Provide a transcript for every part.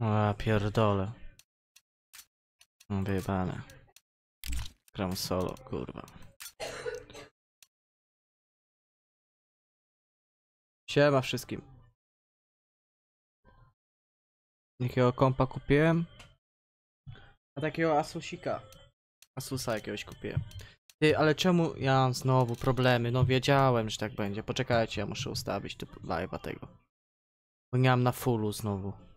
O, pierdolę. Wyjebane. Gram solo, kurwa. Siema wszystkim. Jakiego kompa kupiłem? A takiego Asusika. Asusa jakiegoś kupiłem. Ty, ale czemu ja mam znowu problemy? No wiedziałem, że tak będzie. Poczekajcie, ja muszę ustawić tu live'a tego. Bo nie mam na fullu znowu.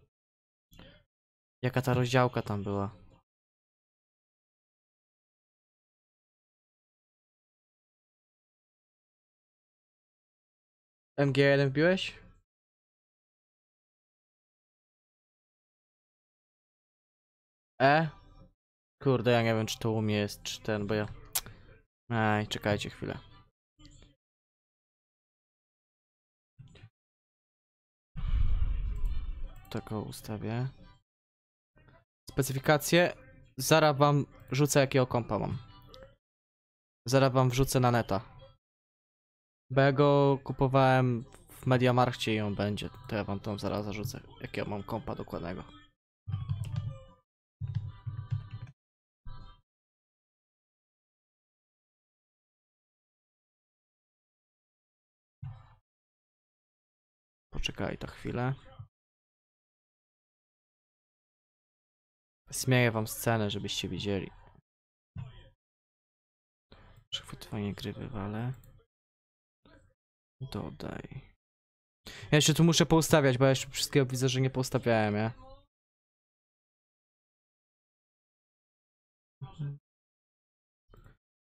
Jaka ta rozdziałka tam była? MG1 wbiłeś? E? Kurde, ja nie wiem czy to u mnie jest, czy ten, bo ja... Ej, czekajcie chwilę. Tego ustawię. Specyfikacje. Zaraz wam rzucę jakiego kompa mam. Zaraz wam wrzucę na neta. Bo ja go kupowałem w Mediamarkcie i on będzie. To ja wam tam zaraz zarzucę, jakiego mam kompa dokładnego. Poczekaj to chwilę. Śmieję wam scenę, żebyście widzieli. Przechwytywanie gry wywalę. Dodaj. Ja jeszcze tu muszę poustawiać, bo ja jeszcze wszystkiego widzę, że nie poustawiałem, ja.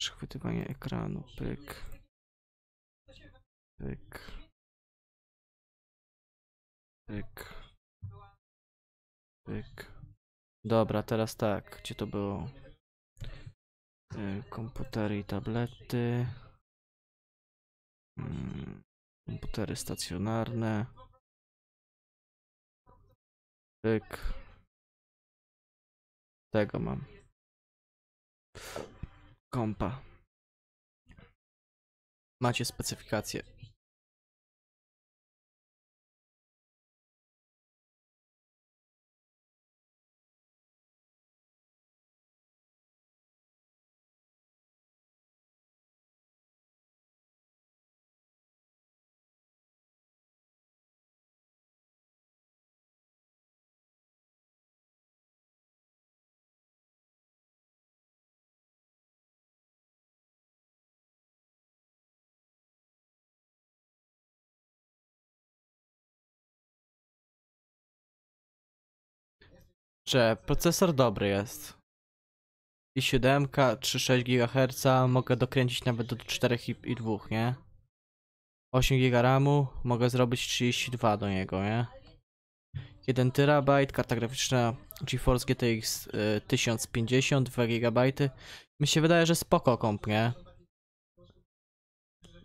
Przechwytywanie ekranu, pyk. Pyk. Pyk. Pyk. Dobra, teraz tak, gdzie to było? Y, Komputery i tablety. Mm, Komputery stacjonarne. Pyk. Tego mam. Kompa. Macie specyfikację. Że procesor dobry jest. I 7, 3,6 GHz, mogę dokręcić nawet do 4,2, nie? 8 GB RAMu, mogę zrobić 32 do niego, nie? 1 TB, karta graficzna GeForce GTX y, 1050, 2 GB. Mi się wydaje, że spoko komp, nie?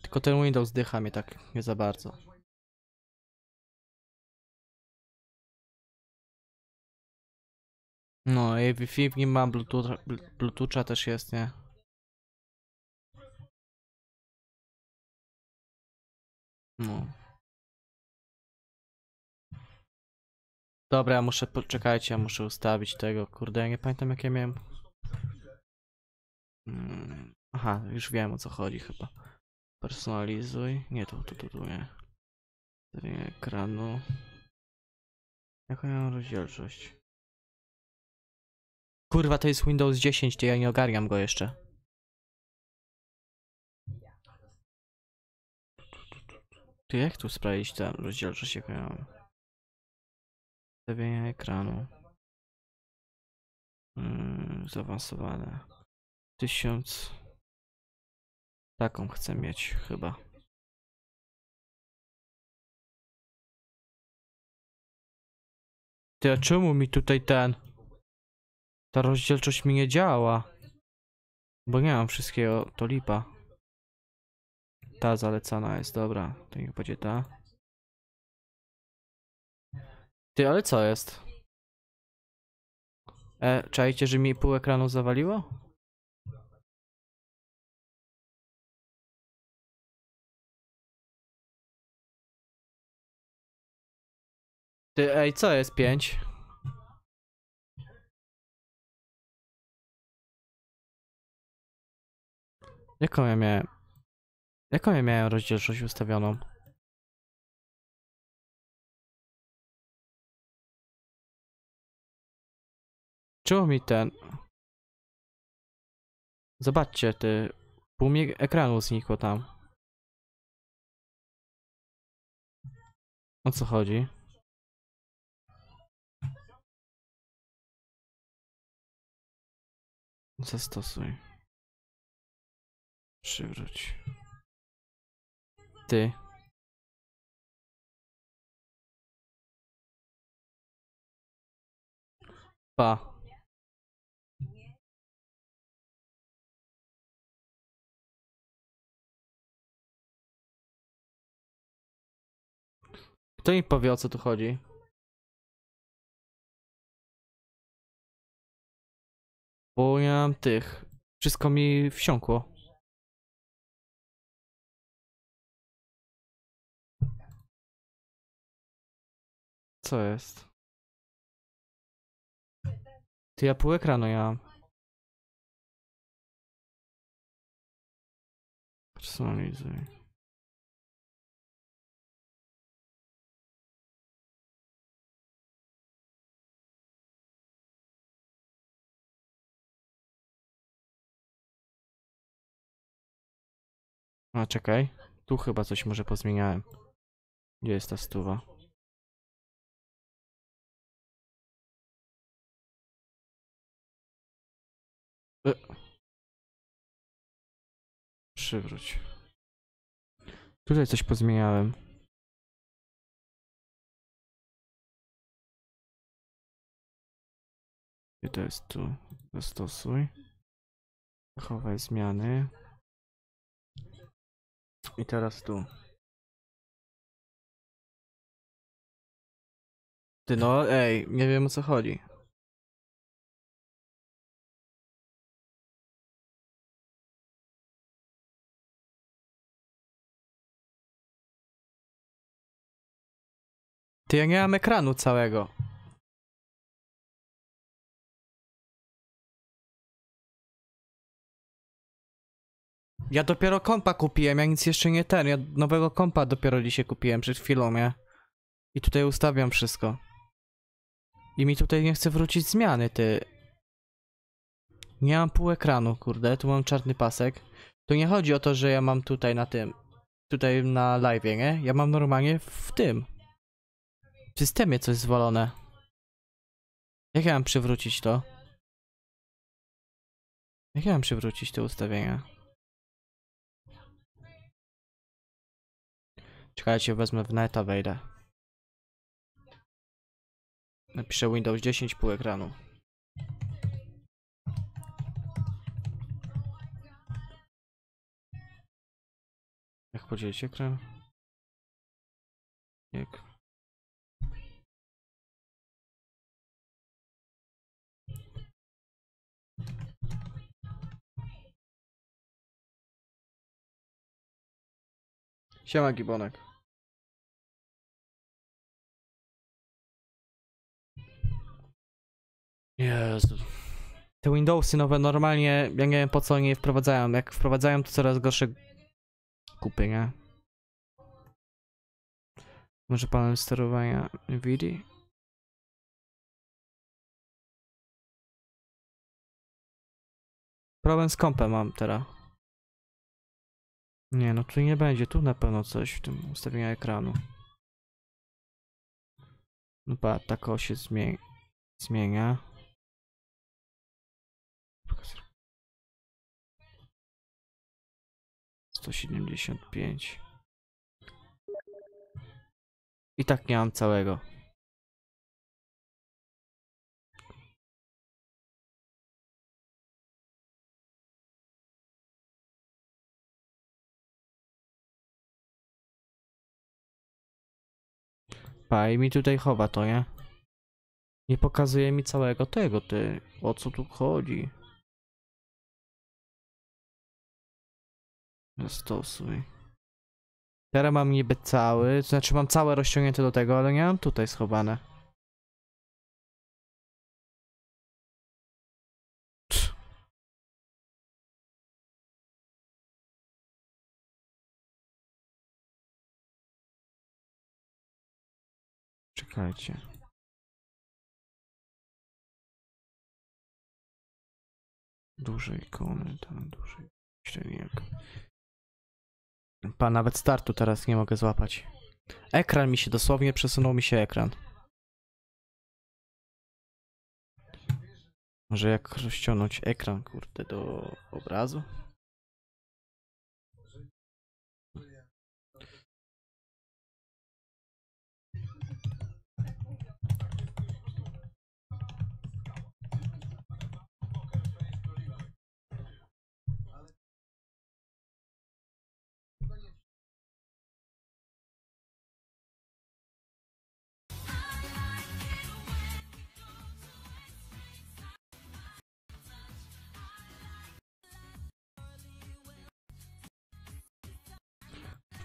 Tylko ten Windows dycha mnie tak nie za bardzo. No i Wi-Fi w nim mam, Bluetooth, Bluetootha też jest, nie? No. Dobra, ja muszę, poczekajcie, ja muszę ustawić tego, kurde, ja nie pamiętam jak ja miałem. Mm, Aha, już wiem o co chodzi chyba. Personalizuj, nie, tu, tu, tu, tu, nie. Ekranu. Jaką ja mam rozdzielczość? Kurwa, to jest Windows 10, to ja nie ogarniam go jeszcze. Ty jak tu sprawdzić tę rozdzielczość, jaką ja mam? Ustawienie ekranu. Mm, zaawansowane. 1000. Taką chcę mieć chyba. Ty, a czemu mi tutaj ten... Ta rozdzielczość mi nie działa. Bo nie mam wszystkiego, to lipa. Ta zalecana jest, dobra. To niech będzie ta. Ty, ale co jest? E, czajcie, że mi pół ekranu zawaliło? Ty, ej, co jest 5? Jaką ja miałem? Jaką ja miałem rozdzielczość ustawioną? Czemu mi ten... Zobaczcie, ty... Pół mi ekranu znikło tam. O co chodzi? Zastosuj. Przywróć. Ty. Pa. Kto mi powie o co tu chodzi? Bo ja mam tych. Wszystko mi wsiąkło. Co jest? Ty ja pół ekranu ja mam. Personalizuj. A czekaj. Tu chyba coś może pozmieniałem. Gdzie jest ta stuwa? E. Przywróć. Tutaj coś pozmieniałem. Gdzie to jest tu? Zastosuj. Zachowaj zmiany. I teraz tu. Ty no, ej, nie wiem o co chodzi. Ty ja nie mam ekranu całego. Ja dopiero kompa kupiłem, ja nic jeszcze nie ten, ja nowego kompa dopiero dzisiaj kupiłem przed chwilą, nie? I tutaj ustawiam wszystko. I mi tutaj nie chce wrócić zmiany, ty. Nie mam pół ekranu, kurde, tu mam czarny pasek. Tu nie chodzi o to, że ja mam tutaj na tym, tutaj na live, nie? Ja mam normalnie w tym. W systemie coś zwolone. Jak ja mam przywrócić to? Jak ja mam przywrócić te ustawienia? Czekajcie, wezmę w neta, wejdę. Napiszę Windows 10 pół ekranu. Jak podzielić ekran? Jak? Siema Gibonek. Jezu. Te Windowsy nowe normalnie, ja nie wiem po co oni je wprowadzają. Jak wprowadzają to coraz gorsze kupy, nie? Może panel sterowania Nvidia? Problem z kompem mam teraz. Nie, no tu nie będzie. Tu na pewno coś w tym ustawieniu ekranu. No pa, tak o się zmie zmienia. 175. I tak nie mam całego. Pa, i mi tutaj chowa to, nie? Nie pokazuje mi całego tego, ty. O co tu chodzi? Zastosuj. Teraz mam niby cały, to znaczy mam całe rozciągnięte do tego, ale nie mam tutaj schowane. Czekajcie. Duże ikony, tam duży średniak. Pa, nawet startu teraz nie mogę złapać. Ekran mi się dosłownie przesunął mi się ekran. Może jak rozciągnąć ekran, kurde, do obrazu?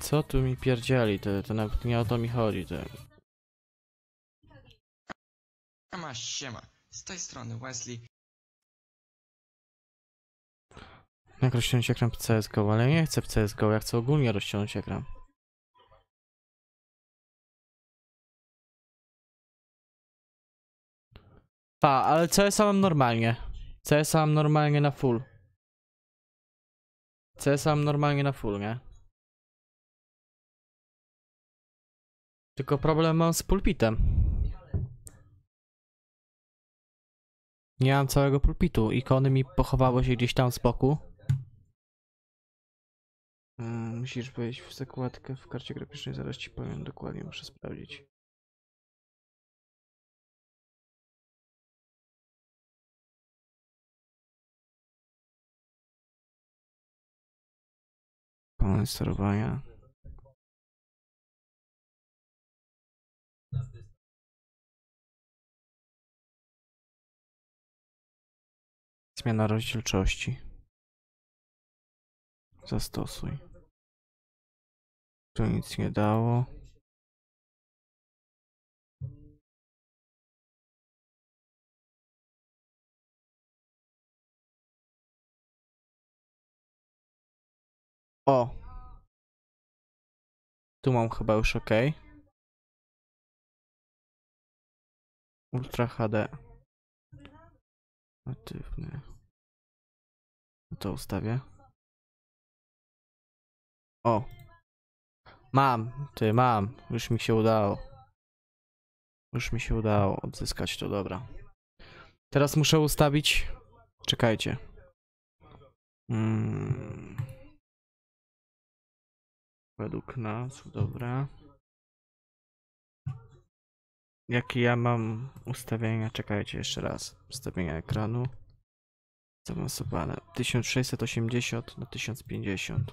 Co tu mi pierdzieli? To, to nawet nie o to mi chodzi. To... Siema, siema. Z tej strony Wesley. Jak rozciągnąć ekran w CSGO, ale nie chcę w CSGO, ja chcę ogólnie rozciągnąć ekran. Pa, ale CS mam normalnie. CS mam normalnie na full. CS mam normalnie na full, nie? Tylko problem mam z pulpitem. Nie mam całego pulpitu. Ikony mi pochowały się gdzieś tam z boku. Mm, Musisz wejść w zakładkę w karcie graficznej, zaraz ci powiem dokładnie, muszę sprawdzić. Panel sterowania. Zmiana rozdzielczości. Zastosuj. To nic nie dało. O! Tu mam chyba już ok. Ultra HD. Natywny. To ustawię. O! Mam, ty mam. Już mi się udało. Już mi się udało odzyskać to, dobra. Teraz muszę ustawić. Czekajcie. Mm. Według nas, dobra. Jakie ja mam ustawienia? Czekajcie jeszcze raz. Ustawienia ekranu. Zaawansowane. 1680 na 1050.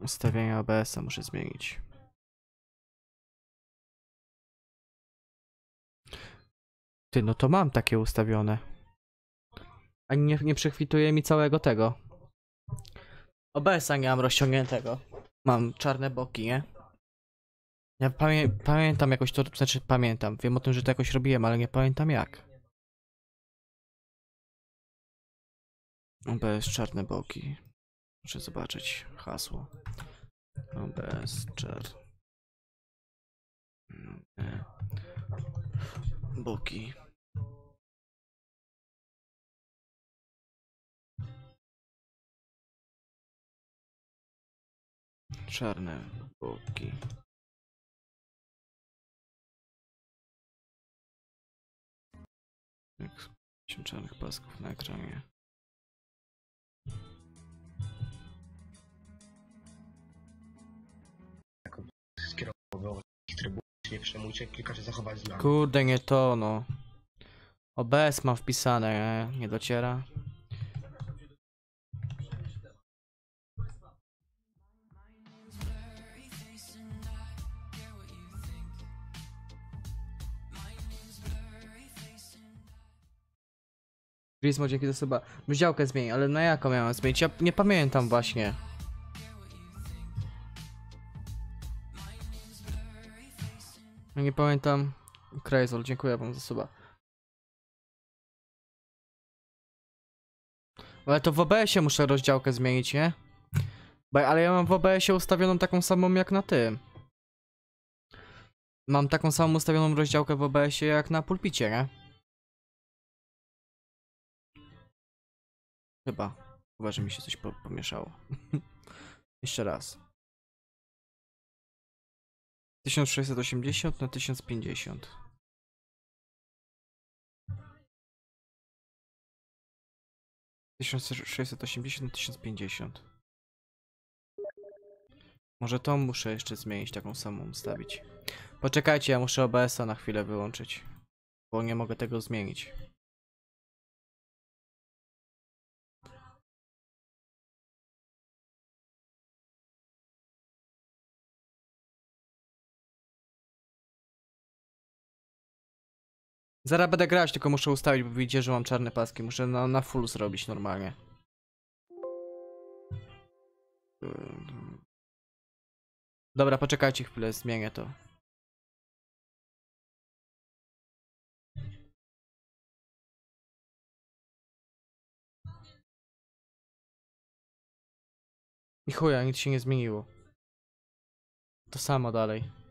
Ustawienia OBS-a muszę zmienić. Ty, no to mam takie ustawione. Ani nie, nie przechwituje mi całego tego. OBS-a nie mam rozciągniętego. Mam czarne boki, nie? Ja pamię pamiętam jakoś to, znaczy pamiętam. Wiem o tym, że to jakoś robiłem, ale nie pamiętam jak. OBS czarne boki. Muszę zobaczyć hasło. OBS czar. E, Boki. Czarne boki. Jak z czarnych pasków na ekranie. nie klikacie zachować. Kurde, nie to no. OBS mam wpisane, nie, nie dociera. Grismo, dzięki za suba. Działkę zmień, ale na jaką miałem zmienić? Ja nie pamiętam właśnie. Nie pamiętam. Crazol, dziękuję wam za suba. Ale to w OBS-ie muszę rozdziałkę zmienić, nie? Ale ja mam w OBS-ie ustawioną taką samą jak na tym. Mam taką samą ustawioną rozdziałkę w OBS-ie jak na pulpicie, nie? Chyba. Chyba, że mi się coś po pomieszało. Jeszcze raz. 1680 na 1050. Tysiąc sześćset. Może to muszę jeszcze zmienić, taką samą ustawić. Poczekajcie, ja muszę OBS-a na chwilę wyłączyć. Bo nie mogę tego zmienić. Zaraz będę grać, tylko muszę ustawić, bo widzicie, że mam czarne paski. Muszę na, na full zrobić normalnie. Dobra, poczekajcie chwilę, zmienię to. I chuja, nic się nie zmieniło. To samo dalej.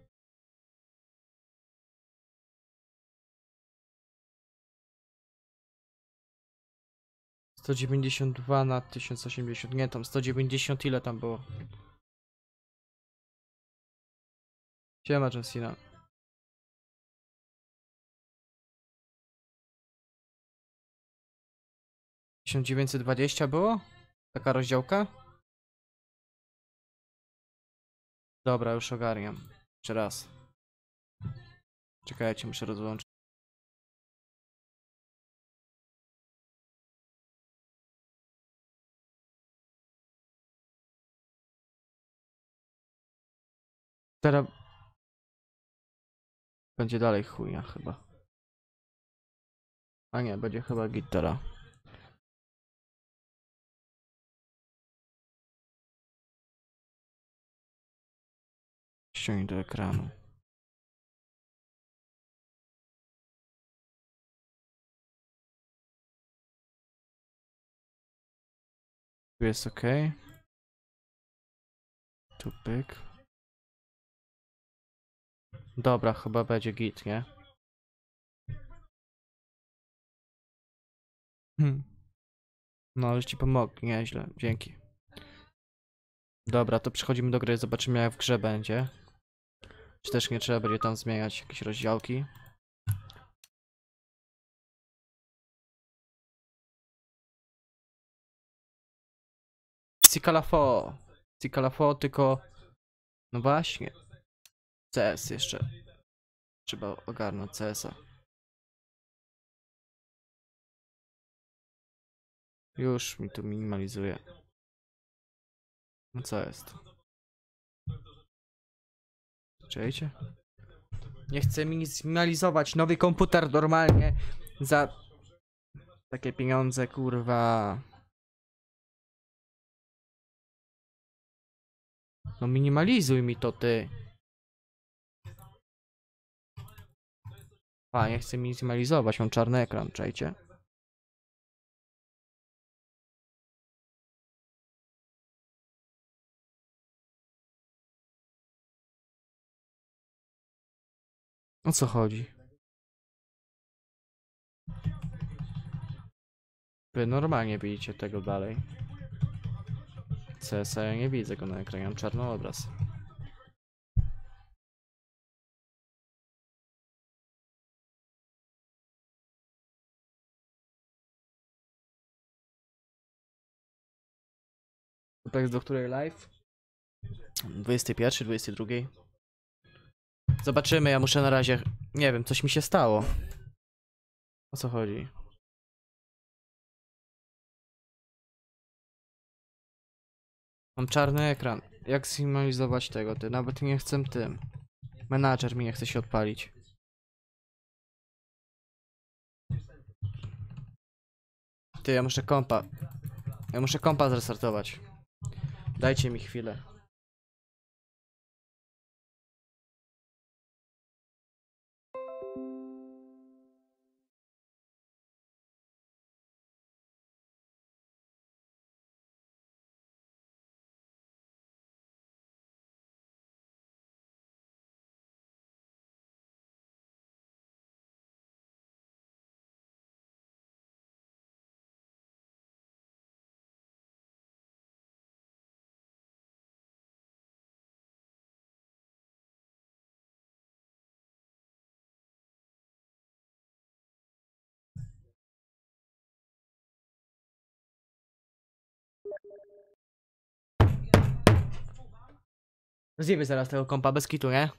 Sto dziewięćdziesiąt dwa na tysiąc osiemdziesiąt. Nie, tam sto dziewięćdziesiąt ile tam było? Siema, Jessina. Tysiąc dwadzieścia było? Taka rozdziałka? Dobra, już ogarniam. Jeszcze raz. Czekajcie, muszę rozłączyć. Teraz... Będzie dalej chujnia chyba. A nie, będzie chyba gitara. Ściągnij do ekranu. Tu jest ok. Tu pyk. Dobra, chyba będzie git, nie? Hmm. No, już ci pomogę, nieźle, dzięki. Dobra, to przechodzimy do gry, zobaczymy jak w grze będzie. Czy też nie trzeba będzie tam zmieniać jakieś rozdziałki. Cikalafo. Cikalafo, tylko... No właśnie. CS jeszcze. Trzeba ogarnąć CS-a. Już mi to minimalizuje. No co jest? Czujecie? Nie chcę minimalizować nowy komputer normalnie za takie pieniądze, kurwa. No minimalizuj mi to ty. A, nie chcę minimalizować, mam czarny ekran, czajcie. O co chodzi? Wy normalnie widzicie tego dalej. CS ja nie widzę go na ekranie, mam czarny obraz. Jest do której live? 21, 22. Zobaczymy, ja muszę na razie. Nie wiem, coś mi się stało. O co chodzi? Mam czarny ekran. Jak zminimalizować tego? Ty nawet nie chcę tym. Menadżer mi nie chce się odpalić. Ty, ja muszę kompa. Ja muszę kompa zrestartować. Dajcie mi chwilę. Zjemy zaraz tego kompa bez kitu, nie?